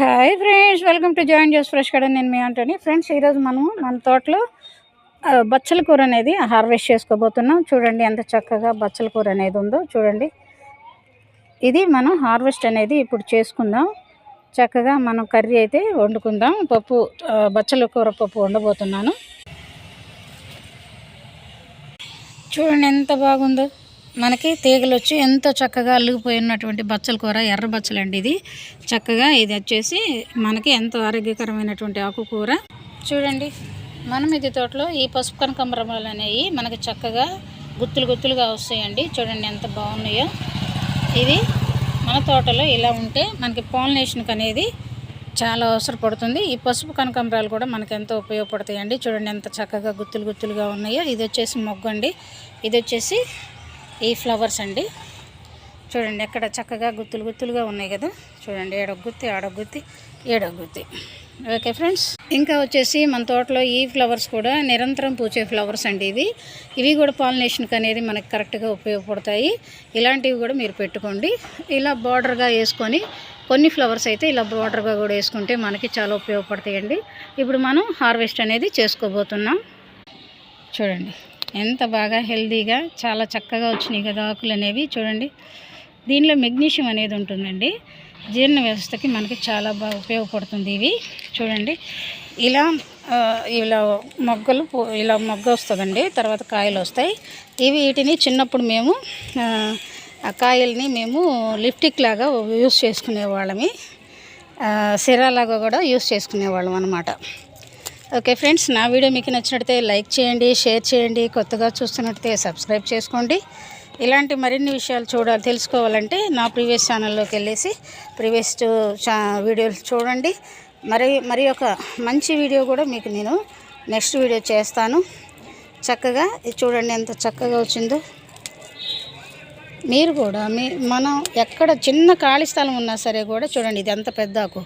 Hi friends welcome to join Jose fresh కడ నేను మీ Antony friends ఈరోజు మనము మన తోటలో బచ్చల కూర అనేది హార్వెస్ట్ చేసుకోబోతున్నాం. చూడండి ఎంత చక్కగా బచ్చల కూర అనేది ఉందో చూడండి. ఇది మనం హార్వెస్ట్ అనేది ఇప్పుడు చేసుకుందాం. చక్కగా మనం కర్రీ అయితే వండుకుందాం. పప్పు బచ్చల కూర పప్పు వండబోతున్నాను. చూడండి ఎంత బాగుందో. మనకి తీగలు వచ్చి ఎంతో చక్కగా అల్లుకుపోయినటువంటి బచ్చల కూర ఎర్ర బచ్చలండి ఇది. చక్కగా ఇది వచ్చేసి మనకి ఎంతో ఆరోగ్యకరమైనటువంటి ఆకుకూర. చూడండి మనం ఇది తోటలో ఈ పసుపు కనకంబరములు అనేవి మనకి చక్కగా గుత్తులు గుత్తులుగా వస్తాయండి. చూడండి ఎంత బాగున్నాయో. ఇది మన తోటలో ఇలా ఉంటే మనకి పాలినేషన్కి అనేది చాలా అవసరపడుతుంది. ఈ పసుపు కనకాంబరాలు కూడా మనకు ఎంతో ఉపయోగపడతాయండి. చూడండి ఎంత చక్కగా గుత్తులు గుత్తులుగా ఉన్నాయో. ఇది వచ్చేసి మొగ్గు అండి ఇది వచ్చేసి ఈ ఫ్లవర్స్ అండి. చూడండి ఎక్కడ చక్కగా గుత్తులు గుత్తులుగా ఉన్నాయి కదా. చూడండి ఏడొక గుత్తి ఆడొక గుత్తి ఏడొక గుత్తి. ఓకే ఫ్రెండ్స్ ఇంకా వచ్చేసి మన తోటలో ఈ ఫ్లవర్స్ కూడా నిరంతరం పూచే ఫ్లవర్స్ అండి ఇవి. ఇవి కూడా పాలినేషన్కి అనేది మనకు కరెక్ట్గా ఉపయోగపడతాయి. ఇలాంటివి కూడా మీరు పెట్టుకోండి. ఇలా బార్డర్గా వేసుకొని కొన్ని ఫ్లవర్స్ అయితే ఇలా బార్డర్గా కూడా వేసుకుంటే మనకి చాలా ఉపయోగపడతాయండి. ఇప్పుడు మనం హార్వెస్ట్ అనేది చేసుకోబోతున్నాం. చూడండి. ఎంత బాగా హెల్తీగా చాలా చక్కగా వచ్చినాయి కదా ఆకులు అనేవి చూడండి. దీనిలో మెగ్నీషియం అనేది ఉంటుందండి. జీర్ణ వ్యవస్థకి మనకి చాలా బాగా ఉపయోగపడుతుంది ఇవి. చూడండి. ఇలా ఇలా మొగ్గలు ఇలా మొగ్గ వస్తుందండి తర్వాత కాయలు వస్తాయి. ఇవి వీటిని చిన్నప్పుడు మేము ఆ, కాయల్ని మేము లిప్టిక్ లాగా యూస్ చేసుకునేవాళ్ళమి సిరాలాగా కూడా యూస్ చేసుకునేవాళ్ళం అనమాట ఓకే ఫ్రెండ్స్ నా వీడియో మీకు నచ్చినట్లయితే లైక్ చేయండి షేర్ చేయండి కొత్తగా చూస్తున్నట్టయితే సబ్స్క్రైబ్ చేసుకోండి. ఇలాంటి మరిన్ని విషయాలు చూడాలి తెలుసుకోవాలంటే నా ప్రీవియస్ ఛానల్లోకి వెళ్ళేసి ప్రీవియస్ చా వీడియోలు చూడండి. మరి మరి ఒక మంచి వీడియో కూడా మీకు నేను నెక్స్ట్ వీడియో చేస్తాను. చక్కగా ఇది చూడండి ఎంత చక్కగా వచ్చిందో. మీరు కూడా మీ మనం ఎక్కడ చిన్న ఖాళీ స్థలం ఉన్నా సరే కూడా చూడండి ఇది ఎంత పెద్దకు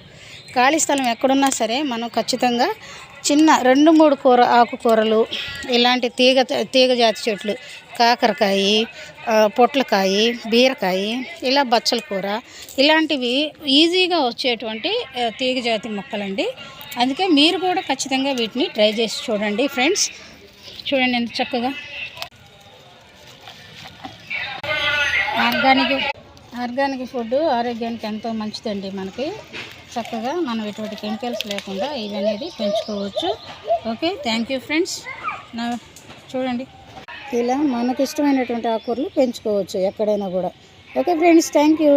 ఖాళీ స్థలం ఎక్కడున్నా సరే మనం ఖచ్చితంగా చిన్న రెండు మూడు కూర ఆకుకూరలు ఇలాంటి తీగ తీగ జాతి చెట్లు కాకరకాయ పొట్లకాయ బీరకాయ ఇలా బచ్చల కూర ఇలాంటివి ఈజీగా వచ్చేటువంటి తీగ జాతి మొక్కలండి. అందుకే మీరు కూడా ఖచ్చితంగా వీటిని ట్రై చేసి చూడండి ఫ్రెండ్స్. చూడండి ఎంత చక్కగా. ఆర్గానిక్ ఆర్గానిక్ ఫుడ్ ఆరోగ్యానికి ఎంతో మంచిదండి మనకి. చక్కగా మనం ఎటువంటి కెమికల్స్ లేకుండా ఇది అనేది పెంచుకోవచ్చు. Okay thank you friends. నా చూడండి. ఇలా మనకి ఇష్టమైనటువంటి ఆకుకూరలు పెంచుకోవచ్చు ఎక్కడైనా కూడా. Okay friends thank you.